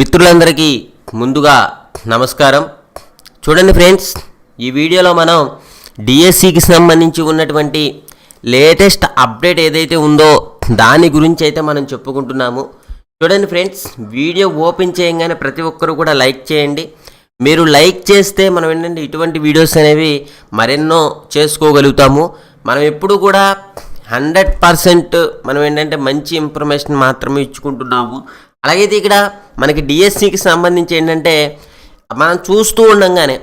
మిత్రులందరికీ ముందుగా నమస్కారం. చూడండి ఫ్రెండ్స్ ఈ వీడియోలో మనం డిఎస్సికి సంబంధించి ఉన్నటువంటి లేటెస్ట్ అప్డేట్ ఏదైతే ఉందో దాని గురించి అయితే మనం చెప్పుకుంటున్నాము. చూడండి ఫ్రెండ్స్ వీడియో ఓపెన్ చేయగానే ప్రతి ఒక్కరు కూడా లైక్ చేయండి. మీరు లైక్ చేస్తే మనం ఏంటంటే ఇటువంటి వీడియోస్ అనేవి మరెన్నో చేసుకోగలుగుతాము. మనం ఎప్పుడు కూడా హండ్రెడ్ పర్సెంట్ మనం ఏంటంటే మంచి ఇన్ఫర్మేషన్ మాత్రమే ఇచ్చుకుంటున్నాము. అలాగైతే ఇక్కడ మనకి డిఎస్సికి సంబంధించి ఏంటంటే మనం చూస్తూ ఉండంగానే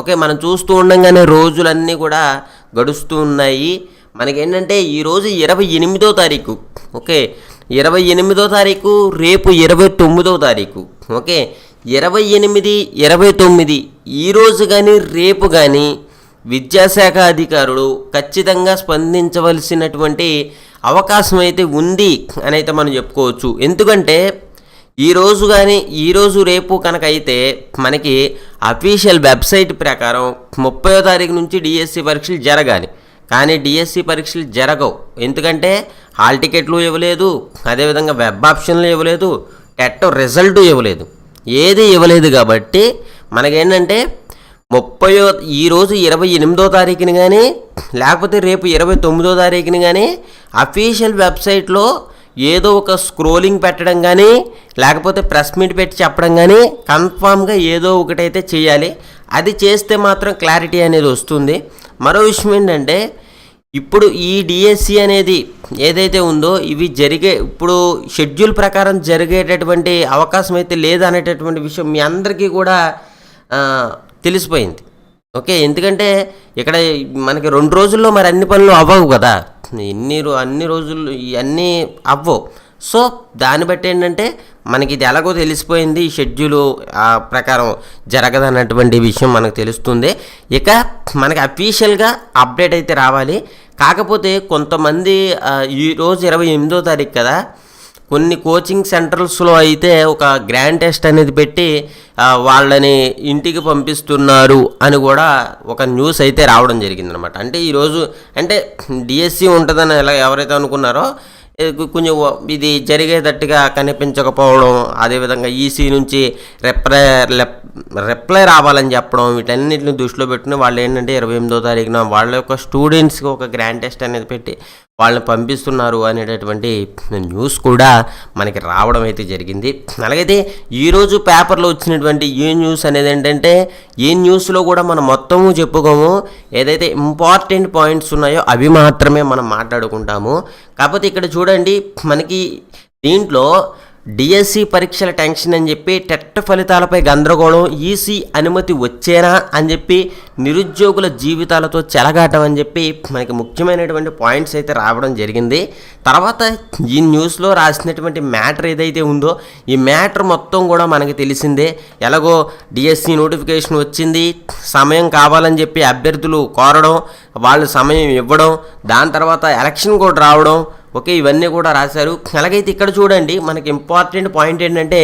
ఓకే మనం చూస్తూ ఉండంగానే రోజులన్నీ కూడా గడుస్తూ ఉన్నాయి. మనకి ఏంటంటే ఈరోజు ఇరవై ఎనిమిదో తారీఖు ఓకే ఇరవై ఎనిమిదో తారీఖు రేపు ఇరవై తొమ్మిదో తారీఖు ఓకే ఇరవై ఎనిమిది ఇరవై తొమ్మిది ఈరోజు కానీ రేపు కానీ విద్యాశాఖ అధికారులు ఖచ్చితంగా స్పందించవలసినటువంటి అవకాశం అయితే ఉంది అని అయితే మనం చెప్పుకోవచ్చు. ఎందుకంటే ఈరోజు కానీ ఈరోజు రేపు కనుక అయితే మనకి అఫీషియల్ వెబ్సైట్ ప్రకారం ముప్పయో తారీఖు నుంచి డిఎస్సి పరీక్షలు జరగాలి. కానీ డిఎస్సి పరీక్షలు జరగవు. ఎందుకంటే హాల్ టికెట్లు ఇవ్వలేదు అదేవిధంగా వెబ్ ఆప్షన్లు ఇవ్వలేదు టెట్ రిజల్ట్ ఇవ్వలేదు. ఏది ఇవ్వలేదు కాబట్టి మనకేంటంటే ముప్పయో ఈరోజు ఇరవై ఎనిమిదో తారీఖుని కానీ లేకపోతే రేపు ఇరవై తొమ్మిదో తారీఖుని కానీ అఫీషియల్ వెబ్సైట్లో ఏదో ఒక స్క్రోలింగ్ పెట్టడం కానీ లేకపోతే ప్రెస్ మీట్ పెట్టి చెప్పడం కానీ కన్ఫామ్గా ఏదో ఒకటైతే చేయాలి. అది చేస్తే మాత్రం క్లారిటీ అనేది వస్తుంది. మరో విషయం ఏంటంటే ఇప్పుడు ఈ డిఎస్సి అనేది ఏదైతే ఉందో ఇవి జరిగే ఇప్పుడు షెడ్యూల్ ప్రకారం జరిగేటటువంటి అవకాశం అయితే లేదనేటటువంటి విషయం మీ అందరికీ కూడా తెలిసిపోయింది. ఓకే ఎందుకంటే ఇక్కడ మనకి రెండు రోజుల్లో మరి అన్ని పనులు అవ్వవు కదా. ఎన్ని రో- అన్ని రోజులు ఇవన్నీ అవ్వవు. సో దాన్ని బట్టి ఏంటంటే మనకి ఇది ఎలాగో తెలిసిపోయింది ఈ షెడ్యూల్ ఆ ప్రకారం జరగదన్నటువంటి విషయం మనకు తెలుస్తుంది. ఇక మనకి అఫీషియల్గా అప్డేట్ అయితే రావాలి. కాకపోతే కొంతమంది ఈరోజు ఈ రోజు ఇరవై ఎనిమిదో తారీఖు కదా కొన్ని కోచింగ్ సెంటర్స్లో అయితే ఒక గ్రాండ్ టెస్ట్ అనేది పెట్టి వాళ్ళని ఇంటికి పంపిస్తున్నారు అని కూడా ఒక న్యూస్ అయితే రావడం జరిగిందనమాట అంటే ఈరోజు అంటే డిఎస్సి ఉంటుందని ఎలా ఎవరైతే అనుకున్నారో కొంచెం ఇది జరిగేటట్టుగా కనిపించకపోవడం అదేవిధంగా ఈసీ నుంచి రిప్లై రిప్లై రావాలని చెప్పడం వీటన్నిటిని దృష్టిలో పెట్టుకుని వాళ్ళు ఏంటంటే ఇరవై ఎనిమిదో తారీఖున వాళ్ళ యొక్క స్టూడెంట్స్కి ఒక గ్రాండ్ టెస్ట్ అనేది పెట్టి వాళ్ళని పంపిస్తున్నారు అనేటటువంటి న్యూస్ కూడా మనకి రావడం అయితే జరిగింది. అలాగైతే ఈరోజు పేపర్లో వచ్చినటువంటి ఏ న్యూస్ అనేది ఏంటంటే ఏ న్యూస్లో కూడా మనం మొత్తము చెప్పుకోము. ఏదైతే ఇంపార్టెంట్ పాయింట్స్ ఉన్నాయో అవి మాత్రమే మనం మాట్లాడుకుంటాము. కాకపోతే ఇక్కడ చూడండి మనకి దీంట్లో డిఎస్సి పరీక్షల టెన్షన్ అని చెప్పి టెట్ ఫలితాలపై గందరగోళం ఈసీ అనుమతి వచ్చేనా అని చెప్పి నిరుద్యోగుల జీవితాలతో చెలగాటం అని చెప్పి మనకి ముఖ్యమైనటువంటి పాయింట్స్ అయితే రావడం జరిగింది. తర్వాత ఈ న్యూస్లో రాసినటువంటి మ్యాటర్ ఏదైతే ఉందో ఈ మ్యాటర్ మొత్తం కూడా మనకి తెలిసిందే. ఎలాగో డిఎస్సి నోటిఫికేషన్ వచ్చింది సమయం కావాలని చెప్పి అభ్యర్థులు కోరడం వాళ్ళు సమయం ఇవ్వడం దాని తర్వాత ఎలక్షన్ కూడా రావడం ఓకే ఇవన్నీ కూడా రాశారు. అలాగైతే ఇక్కడ చూడండి మనకి ఇంపార్టెంట్ పాయింట్ ఏంటంటే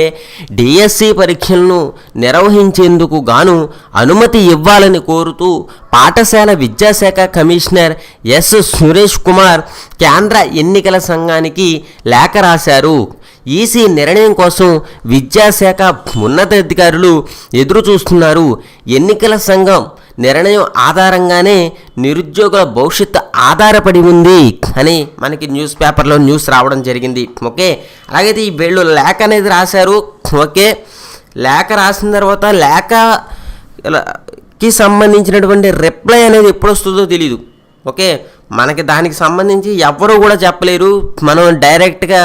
డిఎస్సి పరీక్షలను నిర్వహించేందుకు గాను అనుమతి ఇవ్వాలని కోరుతూ పాఠశాల విద్యాశాఖ కమిషనర్ ఎస్ సురేష్ కుమార్ కేంద్ర ఎన్నికల సంఘానికి లేఖ రాశారు. ఈసీ నిర్ణయం కోసం విద్యాశాఖ ఉన్నతాధికారులు ఎదురు చూస్తున్నారు ఎన్నికల సంఘం నిర్ణయం ఆధారంగానే నిరుద్యోగుల భవిష్యత్తు ఆధారపడి ఉంది అని మనకి న్యూస్ పేపర్లో న్యూస్ రావడం జరిగింది. ఓకే? అలాగైతే ఈ వీళ్ళు లేఖ అనేది రాశారు. ఓకే? లేఖ రాసిన తర్వాత లేఖ కి సంబంధించినటువంటి రిప్లై అనేది ఎప్పుడు వస్తుందో తెలియదు ఓకే? మనకి దానికి సంబంధించి ఎవ్వరూ కూడా చెప్పలేరు. మనం డైరెక్ట్గా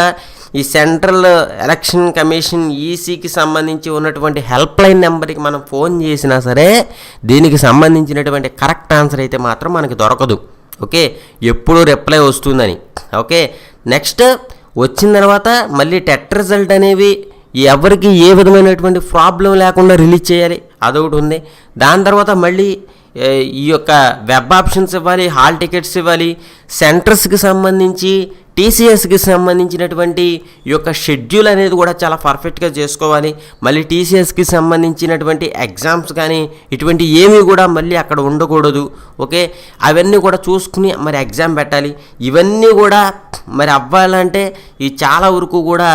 ఈ సెంట్రల్ ఎలక్షన్ కమిషన్ ఈసీకి సంబంధించి ఉన్నటువంటి హెల్ప్ లైన్ నెంబర్కి మనం ఫోన్ చేసినా సరే దీనికి సంబంధించినటువంటి కరెక్ట్ ఆన్సర్ అయితే మాత్రం మనకి దొరకదు. ఓకే? ఎప్పుడు రిప్లై వస్తుందని. ఓకే? నెక్స్ట్ వచ్చిన తర్వాత మళ్ళీ టెట్ రిజల్ట్ అనేవి ఎవరికి ఏ విధమైనటువంటి ప్రాబ్లం లేకుండా రిలీజ్ చేయాలి? అదొకటి ఉంది. దాని తర్వాత మళ్ళీ ఈ యొక్క వెబ్ ఆప్షన్స్ ఇవ్వాలి హాల్ టికెట్స్ ఇవ్వాలి సెంటర్స్కి సంబంధించి టీసీఎస్కి సంబంధించినటువంటి ఈ యొక్క షెడ్యూల్ అనేది కూడా చాలా పర్ఫెక్ట్గా చేసుకోవాలి. మళ్ళీ టీసీఎస్కి సంబంధించినటువంటి ఎగ్జామ్స్ కానీ ఇటువంటి ఏమీ కూడా మళ్ళీ అక్కడ ఉండకూడదు. ఓకే? అవన్నీ కూడా చూసుకుని మరి ఎగ్జామ్ పెట్టాలి. ఇవన్నీ కూడా మరి అవ్వాలంటే ఈ చాలా వరకు కూడా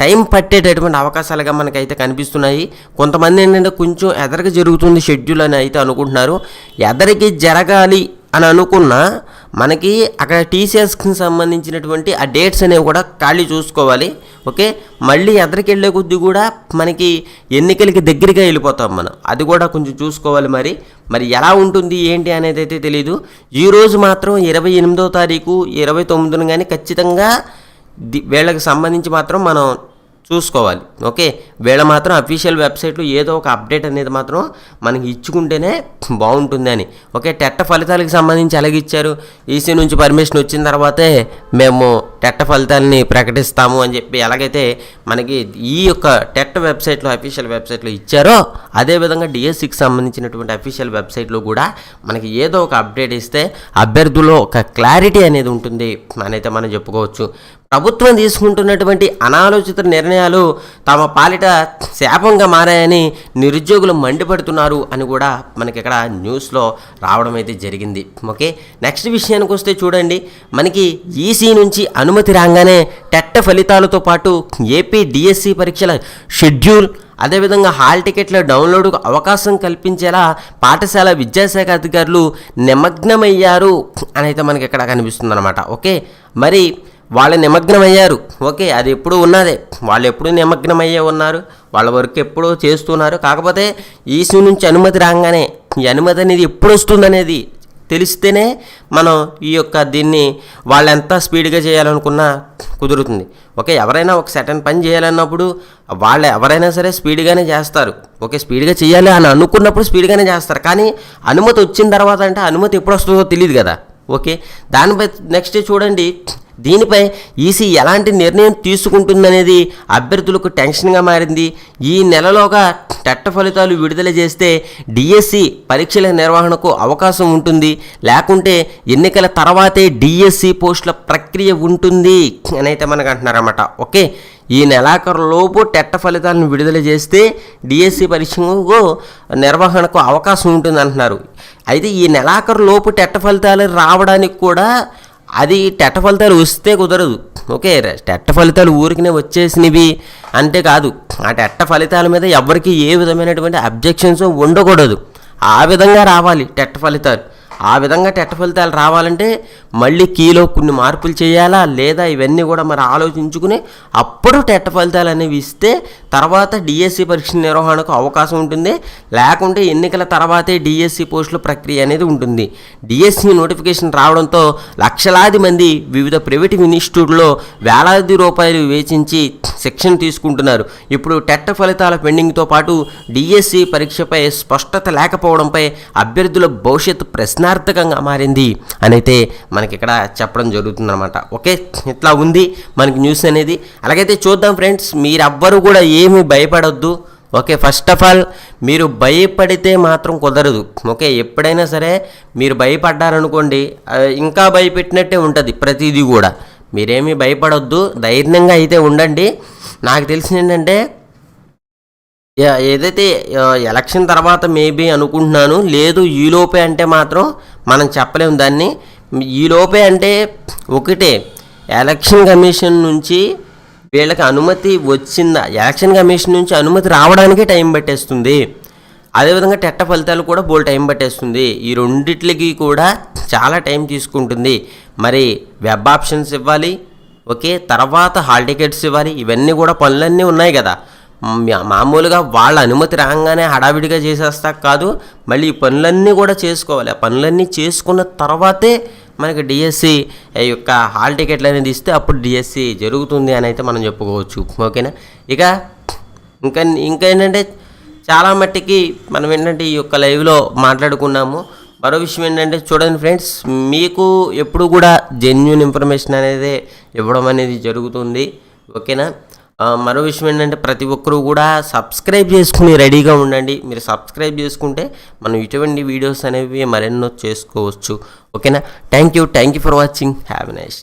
టైం పట్టేటటువంటి అవకాశాలుగా మనకైతే కనిపిస్తున్నాయి. కొంతమంది ఏంటంటే కొంచెం ఎదరికి జరుగుతుంది షెడ్యూల్ అని అయితే అనుకుంటున్నారు. ఎదరికి జరగాలి అని అనుకున్నా మనకి అక్కడ టీసీఎస్కి సంబంధించినటువంటి ఆ డేట్స్ అనేవి కూడా ఖాళీ చూసుకోవాలి ఓకే? మళ్ళీ ఎదరికి వెళ్ళే కొద్దీ కూడా మనకి ఎన్నికలకి దగ్గరగా వెళ్ళిపోతాం మనం. అది కూడా కొంచెం చూసుకోవాలి మరి. మరి ఎలా ఉంటుంది ఏంటి అనేది అయితే తెలియదు ఈరోజు మాత్రం ఇరవై ఎనిమిదో తారీఖు ఇరవై తొమ్మిదిన కానీ ఖచ్చితంగా వీళ్ళకి సంబంధించి మాత్రం మనం చూసుకోవాలి. ఓకే? వీళ్ళ మాత్రం అఫీషియల్ వెబ్సైట్లో ఏదో ఒక అప్డేట్ అనేది మాత్రం మనకి ఇచ్చుకుంటేనే బాగుంటుంది అని ఓకే? టెట్ట ఫలితాలకు సంబంధించి ఎలాగ ఇచ్చారు? ఈసీ నుంచి పర్మిషన్ వచ్చిన తర్వాతే మేము టెట్ట ఫలితాలని ప్రకటిస్తాము అని చెప్పి ఎలాగైతే మనకి ఈ యొక్క టెట్ వెబ్సైట్లో అఫీషియల్ వెబ్సైట్లో ఇచ్చారో అదేవిధంగా డిఎస్సికి సంబంధించినటువంటి అఫీషియల్ వెబ్సైట్లో కూడా మనకి ఏదో ఒక అప్డేట్ ఇస్తే అభ్యర్థుల్లో ఒక క్లారిటీ అనేది ఉంటుంది అని మనం చెప్పుకోవచ్చు. ప్రభుత్వం తీసుకుంటున్నటువంటి అనాలోచిత నిర్ణయాలు తమ పాలిట శాపంగా మారాయని నిరుద్యోగులు మండిపడుతున్నారు అని కూడా మనకి ఇక్కడ న్యూస్లో రావడం అయితే జరిగింది. ఓకే? నెక్స్ట్ విషయానికి వస్తే చూడండి. మనకి ఈసీ నుంచి అనుమతి రాగానే టెట్ట ఫలితాలతో పాటు ఏపీ డిఎస్సి పరీక్షల షెడ్యూల్ అదేవిధంగా హాల్ టికెట్ల డౌన్లోడ్కు అవకాశం కల్పించేలా పాఠశాల విద్యాశాఖ అధికారులు నిమగ్నమయ్యారు అని అయితే మనకి ఇక్కడ కనిపిస్తుంది అనమాట ఓకే? మరి వాళ్ళు నిమగ్నమయ్యారు. ఓకే అది ఎప్పుడు ఉన్నదే. వాళ్ళు ఎప్పుడు నిమగ్నమయ్యే ఉన్నారు. వాళ్ళ వర్క్ ఎప్పుడూ చేస్తున్నారు. కాకపోతే ఈసీ నుంచి అనుమతి రాగానే ఈ అనుమతి అనేది ఎప్పుడు వస్తుందనేది తెలిస్తేనే మనం ఈ యొక్క దీన్ని వాళ్ళు ఎంత స్పీడ్గా చేయాలనుకున్నా కుదురుతుంది. ఓకే ఎవరైనా ఒక సెటన్ పని చేయాలన్నప్పుడు వాళ్ళు ఎవరైనా సరే స్పీడ్గానే చేస్తారు. ఓకే స్పీడ్గా చేయాలి అని అనుకున్నప్పుడు స్పీడ్గానే చేస్తారు. కానీ అనుమతి వచ్చిన తర్వాత అంటే అనుమతి ఎప్పుడు వస్తుందో తెలియదు కదా. ఓకే దానిపై నెక్స్ట్ చూడండి. దీనిపై ఈసీ ఎలాంటి నిర్ణయం తీసుకుంటుందనేది అభ్యర్థులకు టెన్షన్గా మారింది. ఈ నెలలోగా టెట్ట ఫలితాలు విడుదల చేస్తే డిఎస్సి పరీక్షల నిర్వహణకు అవకాశం ఉంటుంది. లేకుంటే ఎన్నికల తర్వాతే డిఎస్సి పోస్టుల ప్రక్రియ ఉంటుంది అని అయితే మనకు అంటున్నారన్నమాట ఓకే? ఈ నెలాఖరులోపు టెట్ట ఫలితాలను విడుదల చేస్తే డిఎస్సి పరీక్షకు నిర్వహణకు అవకాశం ఉంటుంది అంటున్నారు అయితే ఈ నెలాఖరులోపు టెట్ట ఫలితాలు రావడానికి కూడా అది టెట్ట ఫలితాలు వస్తే కుదరదు. ఓకే టెట్ట ఫలితాలు ఊరికినే వచ్చేసినవి అంతేకాదు ఆ టెట్ట ఫలితాల మీద ఎవరికి ఏ విధమైనటువంటి అబ్జెక్షన్స్ ఉండకూడదు. ఆ విధంగా రావాలి టెట్ట ఫలితాలు. ఆ విధంగా టెట్ట ఫలితాలు రావాలంటే మళ్ళీ కీలో కొన్ని మార్పులు చేయాలా లేదా ఇవన్నీ కూడా మరి ఆలోచించుకుని అప్పుడు టెట్ట ఫలితాలు అనేవి ఇస్తే తర్వాత డిఎస్సి పరీక్ష నిర్వహణకు అవకాశం ఉంటుంది. లేకుంటే ఎన్నికల తర్వాతే డిఎస్సి పోస్టుల ప్రక్రియ అనేది ఉంటుంది. డిఎస్సి నోటిఫికేషన్ రావడంతో లక్షలాది మంది వివిధ ప్రైవేట్ ఇన్స్టిట్యూట్లో వేలాది రూపాయలు వేచించి శిక్షణ తీసుకుంటున్నారు. ఇప్పుడు టెట్ ఫలితాల పెండింగ్తో పాటు డిఎస్సి పరీక్షపై స్పష్టత లేకపోవడంపై అభ్యర్థుల భవిష్యత్తు ప్రశ్నార్థకంగా మారింది అని అయితే మనకి ఇక్కడ చెప్పడం జరుగుతుందన్నమాట. ఓకే? ఇట్లా ఉంది మనకి న్యూస్ అనేది. అలాగైతే చూద్దాం ఫ్రెండ్స్ మీరెవ్వరూ కూడా ఏమీ భయపడొద్దు. ఓకే? ఫస్ట్ ఆఫ్ ఆల్ మీరు భయపడితే మాత్రం కుదరదు. ఓకే? ఎప్పుడైనా సరే మీరు భయపడ్డారనుకోండి ఇంకా భయపెట్టినట్టే ఉంటుంది ప్రతిదీ కూడా. మీరేమీ భయపడొద్దు ధైర్యంగా అయితే ఉండండి. నాకు తెలిసింది ఏంటంటే ఏదైతే ఎలక్షన్ తర్వాత మేబీ అనుకుంటున్నాను లేదు ఈలోపే అంటే మాత్రం మనం చెప్పలేము దాన్ని. ఈలోపే అంటే ఒకటే ఎలక్షన్ కమిషన్ నుంచి వీళ్ళకి అనుమతి వచ్చిందా ఎలక్షన్ కమిషన్ నుంచి అనుమతి రావడానికే టైం పట్టేస్తుంది. అదేవిధంగా టెట్ట ఫలితాలు కూడా బోల్ టైం పట్టేస్తుంది. ఈ రెండిట్లకి కూడా చాలా టైం తీసుకుంటుంది. మరి వెబ్ ఆప్షన్స్ ఇవ్వాలి ఓకే తర్వాత హాల్ టికెట్స్ ఇవ్వాలి ఇవన్నీ కూడా పనులన్నీ ఉన్నాయి కదా. మామూలుగా వాళ్ళ అనుమతి రాగానే హడావిడిగా చేసేస్తా కాదు. మళ్ళీ ఈ పనులన్నీ కూడా చేసుకోవాలి. ఆ పనులన్నీ చేసుకున్న తర్వాతే మనకి డిఎస్సి యొక్క హాల్ టికెట్లు అనేది ఇస్తే అప్పుడు డిఎస్సి జరుగుతుంది అని అయితే మనం చెప్పుకోవచ్చు. ఓకేనా? ఇక ఇంకా ఇంకా ఏంటంటే చాలా మట్టికి మనం ఏంటంటే ఈ యొక్క లైవ్లో మాట్లాడుకున్నాము. మరో విషయం ఏంటంటే చూడండి ఫ్రెండ్స్ మీకు ఎప్పుడు కూడా జెన్యున్ ఇన్ఫర్మేషన్ అనేది ఇవ్వడం అనేది జరుగుతుంది. ఓకేనా? మరో విషయం ఏంటంటే ప్రతి ఒక్కరూ కూడా సబ్స్క్రైబ్ చేసుకుని రెడీగా ఉండండి. మీరు సబ్స్క్రైబ్ చేసుకుంటే మనం ఇటువంటి వీడియోస్ అనేవి మరెన్నో చేసుకోవచ్చు. ఓకేనా? Thank you thank you for watching have nice